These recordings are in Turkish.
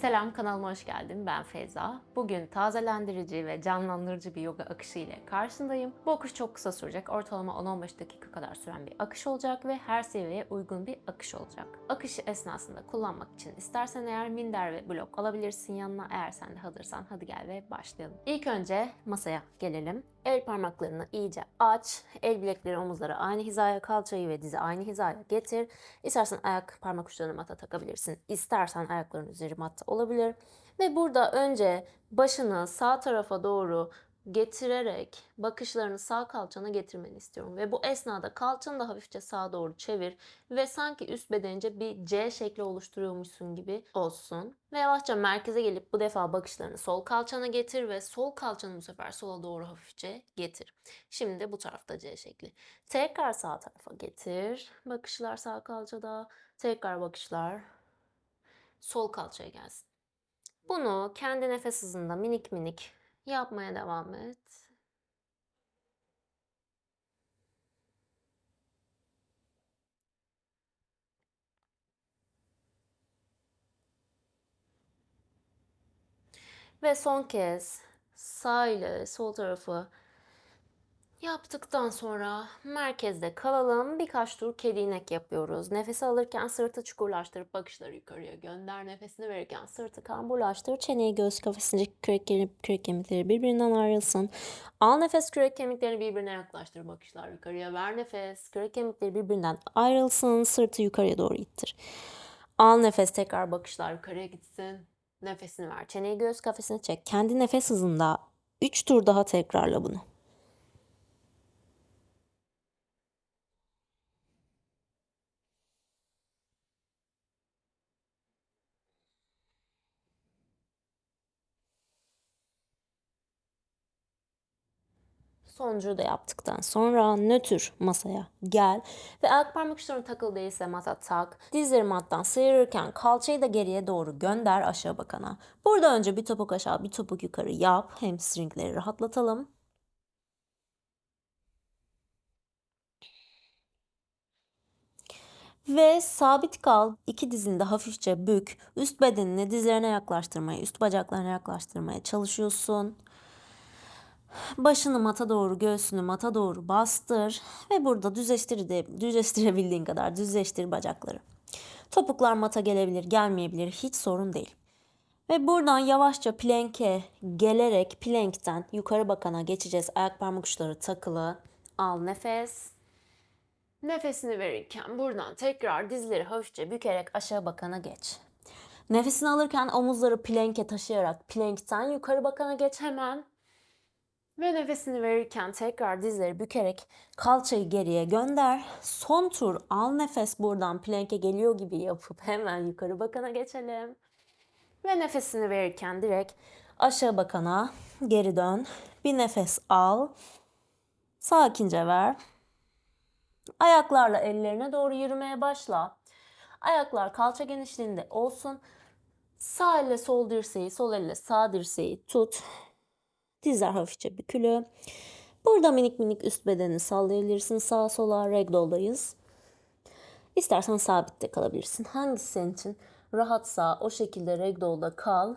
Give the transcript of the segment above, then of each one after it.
Selam kanalıma hoş geldin. Ben Feyza. Bugün tazelendirici ve canlandırıcı bir yoga akışı ile karşındayım. Bu akış çok kısa sürecek. Ortalama 10-15 dakika kadar süren bir akış olacak ve her seviyeye uygun bir akış olacak. Akışı esnasında kullanmak için istersen eğer minder ve blok alabilirsin yanına. Eğer sen de hazırsan hadi gel ve başlayalım. İlk önce masaya gelelim. El parmaklarını iyice aç. El bilekleri omuzlara aynı hizaya, kalçayı ve dizi aynı hizaya getir. İstersen ayak parmak uçlarını mata takabilirsin. İstersen ayakların üzeri matta olabilir. Ve burada önce başını sağ tarafa doğru getirerek bakışlarını sağ kalçana getirmeni istiyorum. Ve bu esnada kalçanı da hafifçe sağa doğru çevir ve sanki üst bedenince bir C şekli oluşturuyormuşsun gibi olsun. Ve yavaşça merkeze gelip bu defa bakışlarını sol kalçana getir ve sol kalçanı bu sefer sola doğru hafifçe getir. Şimdi de bu tarafta C şekli. Tekrar sağ tarafa getir. Bakışlar sağ kalçada. Tekrar bakışlar sol kalçaya gelsin. Bunu kendi nefes hızında minik minik yapmaya devam et. Ve son kez sağ ile sol tarafı yaptıktan sonra merkezde kalalım. Birkaç tur kedi inek yapıyoruz. Nefes alırken sırtı çukurlaştırıp bakışları yukarıya gönder. Nefesini verirken sırtı kamburlaştır. Çeneyi göğüs kafesindeki kürek, kürek kemikleri birbirinden ayrılsın. Al nefes kürek kemiklerini birbirine yaklaştır. Bakışlar yukarıya. Ver nefes. Kürek kemikleri birbirinden ayrılsın. Sırtı yukarıya doğru ittir. Al nefes tekrar bakışlar yukarıya gitsin. Nefesini ver. Çeneyi göğüs kafesine çek. Kendi nefes hızında 3 tur daha tekrarla bunu. Sonuncuyu da yaptıktan sonra nötr masaya gel ve ayak parmak uçların takılı değilse mata tak. Dizleri mattan sıyırırken kalçayı da geriye doğru gönder aşağı bakana. Burada önce bir topuk aşağı bir topuk yukarı yap. Hamstringleri rahatlatalım. Ve sabit kal. İki dizini de hafifçe bük. Üst bedenini dizlerine yaklaştırmaya, üst bacaklarına yaklaştırmaya çalışıyorsun. Başını mata doğru, göğsünü mata doğru bastır ve burada düzleştir de, düzleştirebildiğin kadar düzleştir bacakları. Topuklar mata gelebilir, gelmeyebilir hiç sorun değil. Ve buradan yavaşça plank'e gelerek plank'ten yukarı bakana geçeceğiz. Ayak parmak uçları takılı. Al nefes. Nefesini verirken buradan tekrar dizleri hafifçe bükerek aşağı bakana geç. Nefesini alırken omuzları plank'e taşıyarak plank'ten yukarı bakana geç hemen. Ve nefesini verirken tekrar dizleri bükerek kalçayı geriye gönder. Son tur al nefes buradan plank'e geliyor gibi yapıp hemen yukarı bakana geçelim. Ve nefesini verirken direkt aşağı bakana geri dön. Bir nefes al. Sakince ver. Ayaklarla ellerine doğru yürümeye başla. Ayaklar kalça genişliğinde olsun. Sağ elle sol dirseği, sol elle sağ dirseği tut. Dizler hafifçe bükülü. Burada minik minik üst bedenini sallayabilirsin. Sağa sola ragdoll'dayız. İstersen sabitte kalabilirsin. Hangisi senin için rahatsa o şekilde ragdoll'da kal.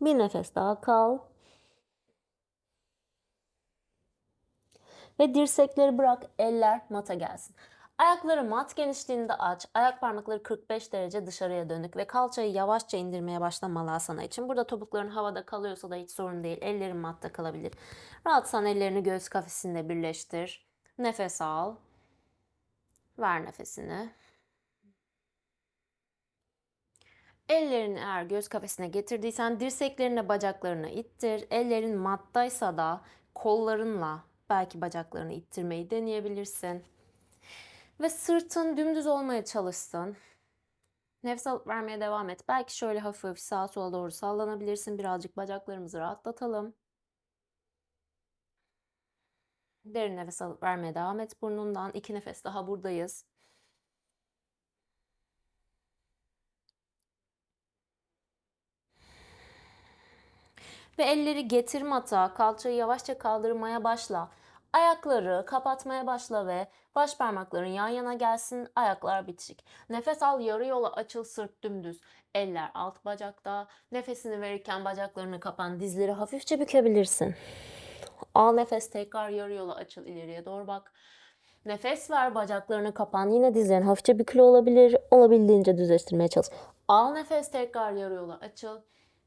Bir nefes daha kal. Ve dirsekleri bırak, eller mata gelsin. Ayakları mat genişliğinde aç. Ayak parmakları 45 derece dışarıya dönük ve kalçayı yavaşça indirmeye başla malasana için. Burada topukların havada kalıyorsa da hiç sorun değil. Ellerin matta kalabilir. Rahatsan ellerini göğüs kafesinde birleştir. Nefes al. Ver nefesini. Ellerini eğer göğüs kafesine getirdiysen dirseklerine bacaklarına ittir. Ellerin mattaysa da kollarınla belki bacaklarını ittirmeyi deneyebilirsin. Ve sırtın dümdüz olmaya çalışsın. Nefes alıp vermeye devam et. Belki şöyle hafif hafif sağa sola doğru sallanabilirsin. Birazcık bacaklarımızı rahatlatalım. Derin nefes alıp vermeye devam et burnundan. İki nefes daha buradayız. Ve elleri getir mata, kalçayı yavaşça kaldırmaya başla. Ayakları kapatmaya başla ve baş parmakların yan yana gelsin. Ayaklar bitişik. Nefes al yarı yola açıl sırt dümdüz. Eller alt bacakta. Nefesini verirken bacaklarını kapan. Dizleri hafifçe bükebilirsin. Al nefes tekrar yarı yola açıl ileriye doğru bak. Nefes ver bacaklarını kapan. Yine dizlerin hafifçe bükülü olabilir. Olabildiğince düzleştirmeye çalış. Al nefes tekrar yarı yola açıl.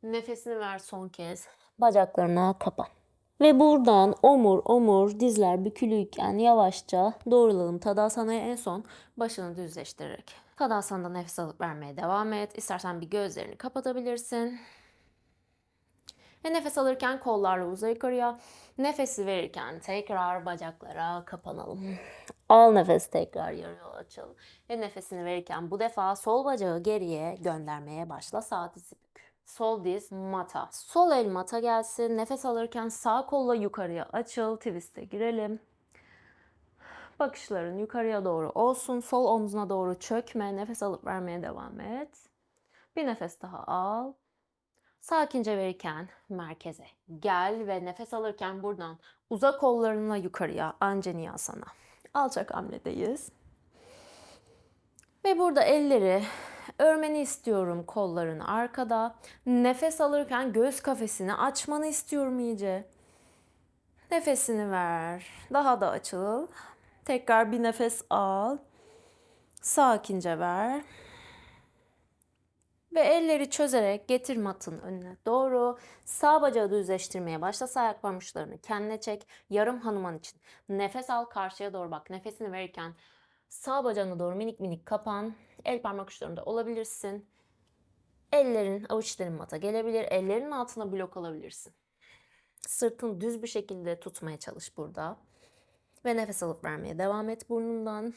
Nefesini ver son kez. Bacaklarına kapan. Ve buradan omur omur dizler bükülüyken yavaşça doğrulalım Tadasana'ya en son başını düzleştirerek. Tadasana'da nefes alıp vermeye devam et. İstersen bir gözlerini kapatabilirsin. Ve nefes alırken kollarla uza yukarıya. Nefesi verirken tekrar bacaklara kapanalım. Al nefes tekrar yarı yol açıl. Ve nefesini verirken bu defa sol bacağı geriye göndermeye başla. Sağ dizi bük. Sol diz mata. Sol el mata gelsin. Nefes alırken sağ kolla yukarıya açıl. Twist'e girelim. Bakışların yukarıya doğru olsun. Sol omzuna doğru çökme. Nefes alıp vermeye devam et. Bir nefes daha al. Sakince verirken merkeze gel ve nefes alırken buradan uzak kollarınla yukarıya Anjaneyasana. Alçak hamledeyiz. Ve burada elleri örmeni istiyorum kolların arkada. Nefes alırken göğüs kafesini açmanı istiyorum iyice. Nefesini ver. Daha da açıl. Tekrar bir nefes al. Sakince ver. Ve elleri çözerek getir matın önüne doğru. Sağ bacağı düzleştirmeye başla. Sağ ayak parmaklarını kendine çek. Yarım hanuman için. Nefes al karşıya doğru bak. Nefesini verirken sağ bacağına doğru minik minik kapan. El parmak uçlarında olabilirsin. Ellerin, avuçların mata gelebilir. Ellerin altına blok alabilirsin. Sırtını düz bir şekilde tutmaya çalış burada. Ve nefes alıp vermeye devam et burnundan.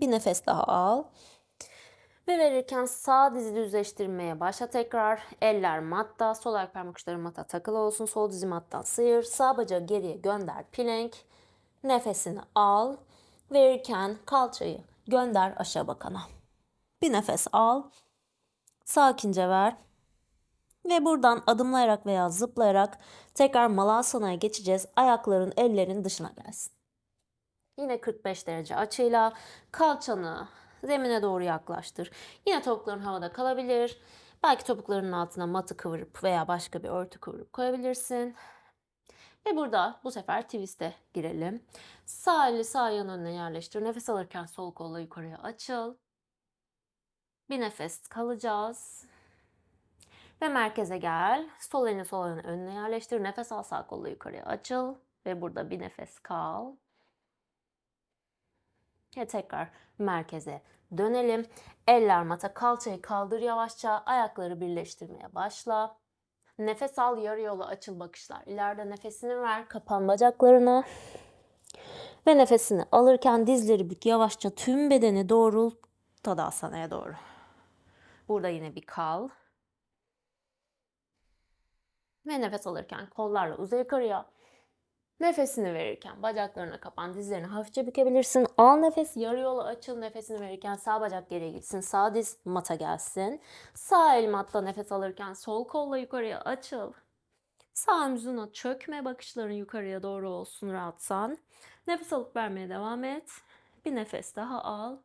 Bir nefes daha al. Ve verirken sağ dizi düzleştirmeye başla tekrar. Eller matta, sol ayak parmak uçları matta takılı olsun. Sol dizi mattan sıyır. Sağ bacağı geriye gönder plank. Nefesini al. Verirken kalçayı gönder aşağı bakana. Bir nefes al. Sakince ver. Ve buradan adımlayarak veya zıplayarak tekrar malasana'ya geçeceğiz. Ayakların ellerin dışına gelsin. Yine 45 derece açıyla kalçanı zemine doğru yaklaştır. Yine topukların havada kalabilir. Belki topuklarının altına matı kıvırıp veya başka bir örtü kıvırıp koyabilirsin. Ve burada bu sefer twist'e girelim. Sağ eli sağ yan önüne yerleştir. Nefes alırken sol kolla yukarıya açıl. Bir nefes kalacağız. Ve merkeze gel. Sol elini sol ayağının önüne yerleştir. Nefes al sağ kolla yukarıya açıl. Ve burada bir nefes kal. Ve tekrar merkeze dönelim. Eller mata, kalçayı kaldır yavaşça. Ayakları birleştirmeye başla. Nefes al, yarı yola açıl bakışlar. İleride nefesini ver, kapan bacaklarına. Ve nefesini alırken dizleri bük yavaşça tüm bedeni doğrul Tadasana'ya doğru. Burada yine bir kal. Ve nefes alırken kollarla uzay yukarıya. Nefesini verirken bacaklarına kapan, dizlerini hafifçe bükebilirsin. Al nefes, yarı yola açıl. Nefesini verirken sağ bacak geriye gitsin. Sağ diz mata gelsin. Sağ el matta nefes alırken sol kolla yukarıya açıl. Sağ omzuna çökme, bakışların yukarıya doğru olsun rahatsan. Nefes alıp vermeye devam et. Bir nefes daha al.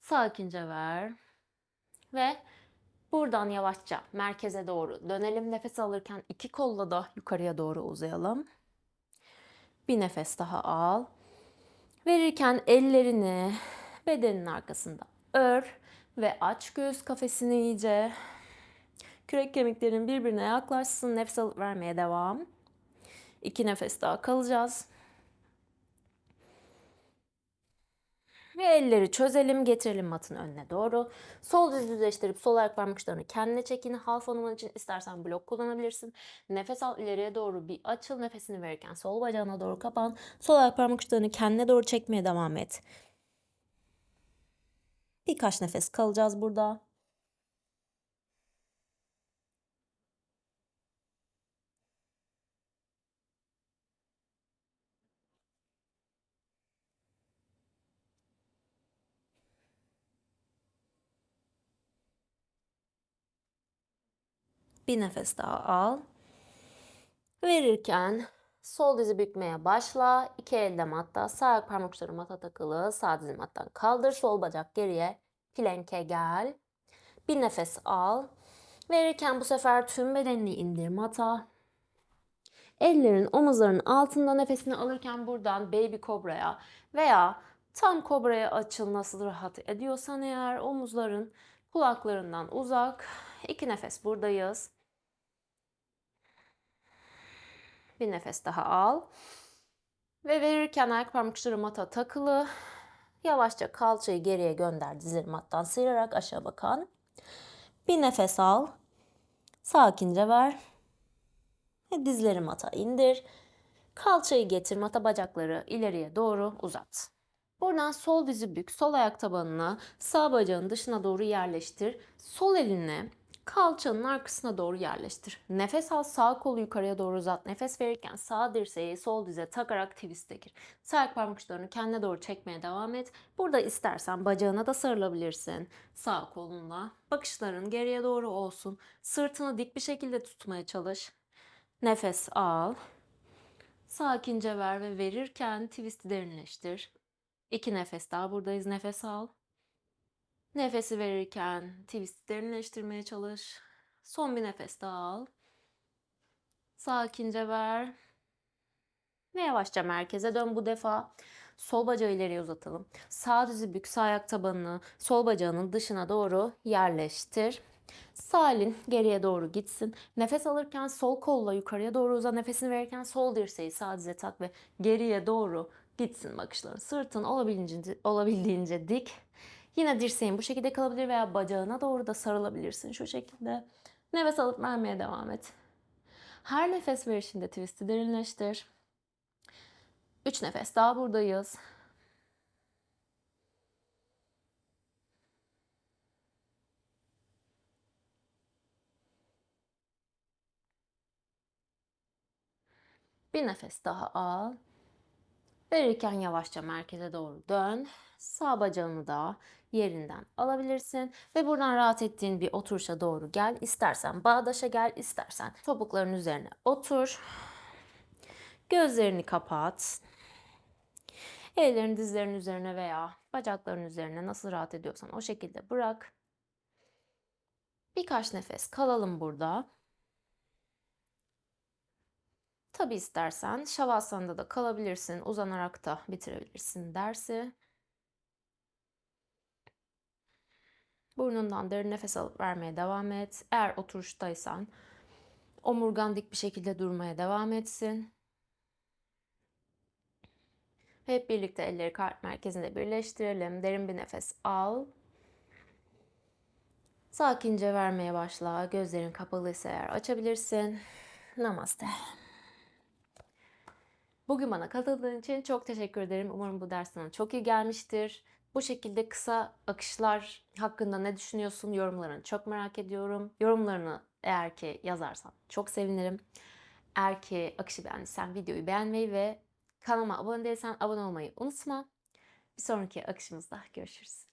Sakince ver. Ve buradan yavaşça merkeze doğru dönelim. Nefes alırken iki kolla da yukarıya doğru uzayalım. Bir nefes daha al. Verirken ellerini bedenin arkasında ör ve aç göğüs kafesini iyice. Kürek kemiklerin birbirine yaklaşsın. Nefes alıp vermeye devam. İki nefes daha kalacağız. Ve elleri çözelim, getirelim matın önüne doğru. Sol diz düzleştirip sol ayak parmaklarını kendine çek. Yine half onuman için istersen blok kullanabilirsin. Nefes al ileriye doğru bir açıl. Nefesini verirken sol bacağına doğru kapan. Sol ayak parmaklarını kendine doğru çekmeye devam et. Birkaç nefes kalacağız burada. Bir nefes daha al. Verirken sol dizi bükmeye başla. İki elde matta. Sağ ayak parmakları mata takılı. Sağ dizi mattan kaldır. Sol bacak geriye. Planke gel. Bir nefes al. Verirken bu sefer tüm bedenini indir mata. Ellerin omuzların altında nefesini alırken buradan baby kobraya veya tam kobraya açıl nasıl rahat ediyorsan eğer omuzların kulaklarından uzak. İki nefes buradayız. Bir nefes daha al. Ve verirken ayak parmakları mata takılı. Yavaşça kalçayı geriye gönder dizleri mattan sıyırarak aşağı bakan. Bir nefes al. Sakince ver. Ve dizleri mata indir. Kalçayı getir mata bacakları ileriye doğru uzat. Buradan sol dizi bük, sol ayak tabanına, sağ bacağın dışına doğru yerleştir. Sol elini kalçanın arkasına doğru yerleştir. Nefes al, sağ kolu yukarıya doğru uzat. Nefes verirken sağ dirseği sol dize takarak twist'e gir. Sağ parmak uçlarını kendine doğru çekmeye devam et. Burada istersen bacağına da sarılabilirsin. Sağ kolunla. Bakışların geriye doğru olsun. Sırtını dik bir şekilde tutmaya çalış. Nefes al. Sakince ver ve verirken twist'i derinleştir. İki nefes daha buradayız. Nefes al. Nefesi verirken twist'i derinleştirmeye çalış. Son bir nefes daha al. Sakince ver. Ve yavaşça merkeze dön bu defa. Sol bacağı ileriye uzatalım. Sağ dizi bük, sağ ayak tabanını sol bacağının dışına doğru yerleştir. Sağ elin geriye doğru gitsin. Nefes alırken sol kolla yukarıya doğru uza. Nefesini verirken sol dirseği sağ dize tak ve geriye doğru gitsin bakışların. Sırtın olabildiğince, olabildiğince dik. Yine dirseğin bu şekilde kalabilir veya bacağına doğru da sarılabilirsin şu şekilde. Nefes alıp vermeye devam et. Her nefes verişinde twist'i derinleştir. Üç nefes daha buradayız. Bir nefes daha al. Verirken yavaşça merkeze doğru dön. Sağ bacağını da yerinden alabilirsin. Ve buradan rahat ettiğin bir oturuşa doğru gel. İstersen bağdaşa gel, istersen topukların üzerine otur. Gözlerini kapat. Ellerini dizlerin üzerine veya bacakların üzerine nasıl rahat ediyorsan o şekilde bırak. Birkaç nefes kalalım burada. Tabi istersen Şavasan'da da kalabilirsin, uzanarak da bitirebilirsin dersi. Burnundan derin nefes alıp vermeye devam et. Eğer oturuştaysan omurgan dik bir şekilde durmaya devam etsin. Hep birlikte elleri kalp merkezinde birleştirelim. Derin bir nefes al. Sakince vermeye başla. Gözlerin kapalıysa eğer açabilirsin. Namaste. Bugün bana katıldığın için çok teşekkür ederim. Umarım bu ders sana çok iyi gelmiştir. Bu şekilde kısa akışlar hakkında ne düşünüyorsun? Yorumlarını çok merak ediyorum. Yorumlarını eğer ki yazarsan çok sevinirim. Eğer ki akışı beğendiysen videoyu beğenmeyi ve kanalıma abone değilsen abone olmayı unutma. Bir sonraki akışımızda görüşürüz.